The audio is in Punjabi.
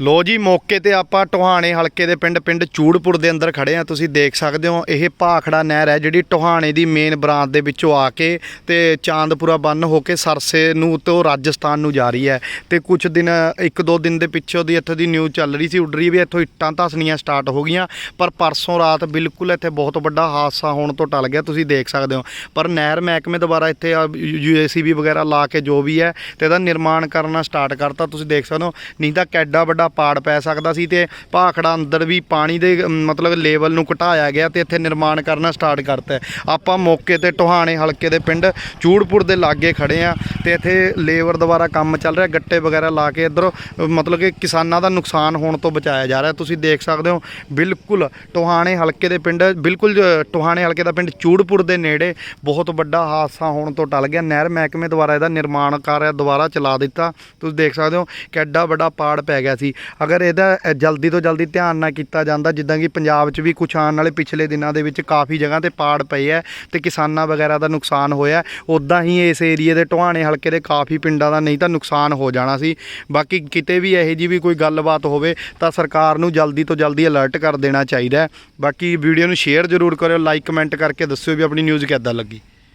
ਲੋ ਜੀ, ਮੌਕੇ ਤੇ ਆਪਾਂ ਟੋਹਾਣੇ ਹਲਕੇ ਦੇ ਪਿੰਡ ਪਿੰਡ ਚੂੜਪੁਰ ਦੇ ਅੰਦਰ ਖੜੇ ਆ ਤੁਸੀਂ ਦੇਖ ਸਕਦੇ ਹੋ, ਇਹ ਭਾਖੜਾ ਨਹਿਰ ਹੈ ਜਿਹੜੀ ਟੋਹਾਣੇ ਦੀ ਮੇਨ ਬ੍ਰਾਂਚ ਦੇ ਵਿੱਚੋਂ ਆ ਕੇ ਤੇ ਚਾਂਦਪੁਰਾ ਬੰਨ ਹੋ ਕੇ ਸਰਸੇ ਨੂੰ ਤੋਂ ਰਾਜਸਥਾਨ ਨੂੰ ਜਾ ਰਹੀ ਹੈ। ਤੇ ਕੁਝ ਦਿਨ, ਇੱਕ ਦੋ ਦਿਨ ਦੇ ਪਿੱਛੋਂ ਦੀ ਇੱਥੋਂ ਦੀ ਨਿਊਜ਼ ਚੱਲ ਰਹੀ ਸੀ, ਉੱਡ ਰਹੀ ਵੀ ਇੱਥੋਂ ਇੱਟਾਂ ਧਸਣੀਆਂ ਸਟਾਰਟ ਹੋ ਗਈਆਂ। ਪਰ ਪਰਸੋਂ ਰਾਤ ਬਿਲਕੁਲ ਇੱਥੇ ਬਹੁਤ ਵੱਡਾ ਹਾਦਸਾ ਹੋਣ ਤੋਂ ਟਲ ਗਿਆ, ਤੁਸੀਂ ਦੇਖ ਸਕਦੇ ਹੋ। ਪਰ ਨਹਿਰ ਮਹਿਕਮੇ ਦੁਆਰਾ ਇੱਥੇ ਯੂਏਸੀਬੀ ਵਗੈਰਾ ਲਾ ਕੇ ਜੋ ਵੀ ਹੈ ਤੇ ਇਹਦਾ ਨਿਰਮਾਣ ਕਰਨਾ ਸਟਾਰਟ ਕਰਤਾ। ਤੁਸੀਂ ਦੇਖ ਸਕਦੇ ਹੋ, ਨਹੀਂ ਤਾਂ ਕੈਡਾ ਵੱਡਾ ਪਾੜ ਪੈ ਸਕਦਾ ਸੀ ਤੇ ਭਾਖੜਾ ਅੰਦਰ ਵੀ ਪਾਣੀ ਦੇ ਮਤਲਬ ਲੈਵਲ ਨੂੰ ਘਟਾਇਆ ਗਿਆ ਤੇ ਇੱਥੇ ਨਿਰਮਾਣ ਕਰਨਾ ਸਟਾਰਟ ਕਰਤਾ। ਆਪਾਂ ਮੌਕੇ ਤੇ ਟੋਹਾਣੇ ਹਲਕੇ ਦੇ ਪਿੰਡ ਚੂੜਪੁਰ ਦੇ ਲਾਗੇ ਖੜੇ ਆ ਤੇ ਇੱਥੇ ਲੇਬਰ ਦੁਆਰਾ ਕੰਮ ਚੱਲ ਰਿਹਾ ਗੱਟੇ ਵਗੈਰਾ ਲਾ ਕੇ ਇੱਧਰੋਂ ਮਤਲਬ ਕਿ ਕਿਸਾਨਾਂ ਦਾ ਨੁਕਸਾਨ ਹੋਣ ਤੋਂ ਬਚਾਇਆ ਜਾ ਰਿਹਾ। ਤੁਸੀਂ ਦੇਖ ਸਕਦੇ ਹੋ ਬਿਲਕੁਲ ਟੋਹਾਣੇ ਹਲਕੇ ਦੇ ਪਿੰਡ ਬਿਲਕੁਲ ਅ, ਟੋਹਾਣੇ ਹਲਕੇ ਦਾ ਪਿੰਡ ਚੂੜਪੁਰ ਦੇ ਨੇੜੇ ਬਹੁਤ ਵੱਡਾ ਹਾਦਸਾ ਹੋਣ ਤੋਂ ਟਲ ਗਿਆ। ਨਹਿਰ ਮਹਿਕਮੇ ਦੁਆਰਾ ਇਹਦਾ ਨਿਰਮਾਣ ਕਾਰਜ ਦੁਬਾਰਾ ਚਲਾ ਦਿੱਤਾ। ਤੁਸੀਂ ਦੇਖ ਸਕਦੇ ਹੋ ਕਿੱਡਾ ਵੱਡਾ ਪਾੜ ਪੈ ਗਿਆ ਸੀ। ਅਗਰ ਇਹਦਾ ਜਲਦੀ ਤੋਂ ਜਲਦੀ ਧਿਆਨ ਨਾ ਕੀਤਾ ਜਾਂਦਾ, ਜਿੱਦਾਂ ਕਿ ਪੰਜਾਬ 'ਚ ਵੀ ਕੁਝ ਆਉਣ ਵਾਲੇ ਪਿਛਲੇ ਦਿਨਾਂ ਦੇ ਵਿੱਚ ਕਾਫੀ ਜਗ੍ਹਾ ਤੇ ਪਾੜ ਪਏ ਹੈ ਤੇ ਕਿਸਾਨਾਂ ਵਗੈਰਾ ਦਾ ਨੁਕਸਾਨ ਹੋਇਆ ਉਦਾਂ ਹੀ ਇਸ ਏਰੀਏ ਦੇ ਟੋਹਾਣੇ ਹਲਕੇ ਦੇ ਕਾਫੀ ਪਿੰਡਾਂ ਦਾ ਨਹੀਂ ਤਾਂ ਨੁਕਸਾਨ ਹੋ ਜਾਣਾ ਸੀ। ਬਾਕੀ ਕਿਤੇ ਵੀ ਇਹੋ ਜੀ ਵੀ ਕੋਈ ਗੱਲਬਾਤ ਹੋਵੇ ਤਾਂ ਸਰਕਾਰ ਨੂੰ ਜਲਦੀ ਤੋਂ ਜਲਦੀ ਅਲਰਟ ਕਰ ਦੇਣਾ ਚਾਹੀਦਾ ਬਾਕੀ ਵੀਡੀਓ ਨੂੰ ਸ਼ੇਅਰ ਜ਼ਰੂਰ ਕਰਿਓ, ਲਾਈਕ ਕਮੈਂਟ ਕਰਕੇ ਦੱਸਿਓ ਵੀ ਆਪਣੀ ਨਿਊਜ਼ ਕਿੱਦਾਂ ਲੱਗੀ।